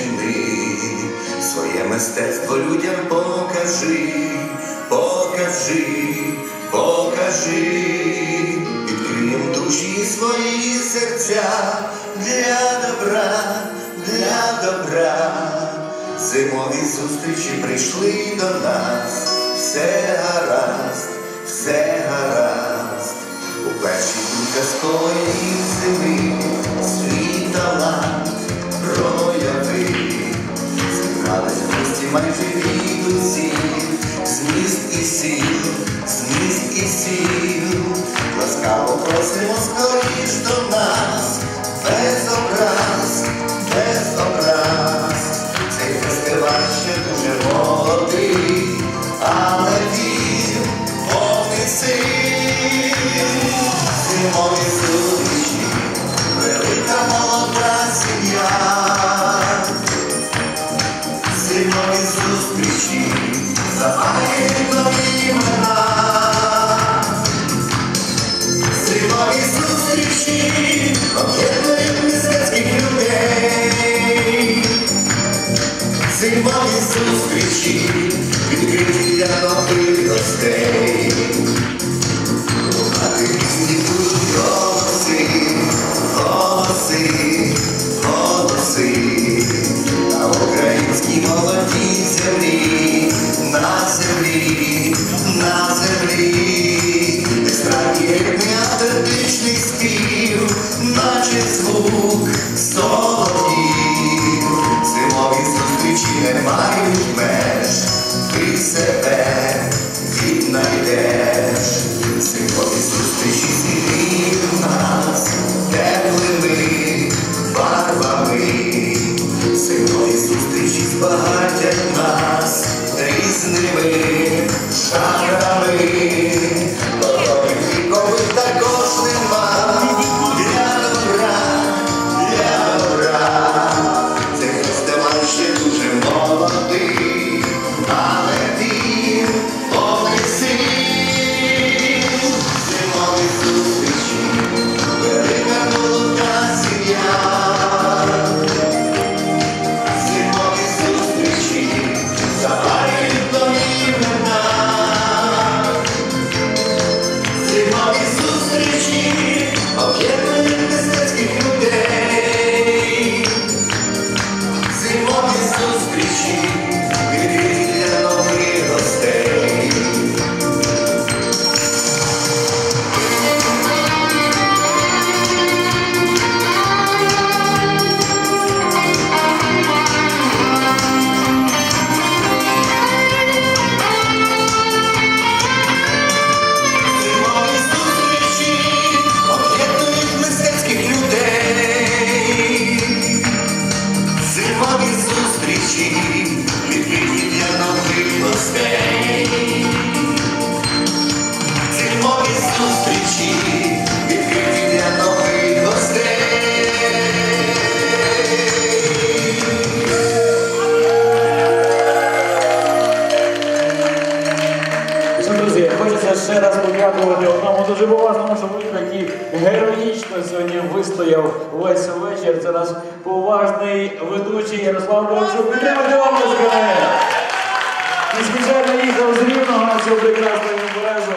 відчини, своє мистецтво людям покажи, покажи, покажи, відкриєм душі свої серця для добра, для добра. Зимові зустрічі прийшли до нас, все гаразд, все гаразд. У перші дні казкової зими в гості майже від усіх, зміст міст і сіл, зміст і сіл. Ласкаво просимо скоріш себе віднайдеш. Зимові зустрічі світів нас теплими барвами. Зимові зустрічі збагатять нас різними шарами. Зустрічі, об'єднують мистецьких людей. Зимові зустрічі, хочеться ще раз подякувати одному дуже поважному чоловіку, який героїчно сьогодні вистояв весь вечір. Це наш поважний ведучий Ярослав Довчук. Підтримайте обласками! І спеціально їхав з Рівного на цю прекрасну імпрезу.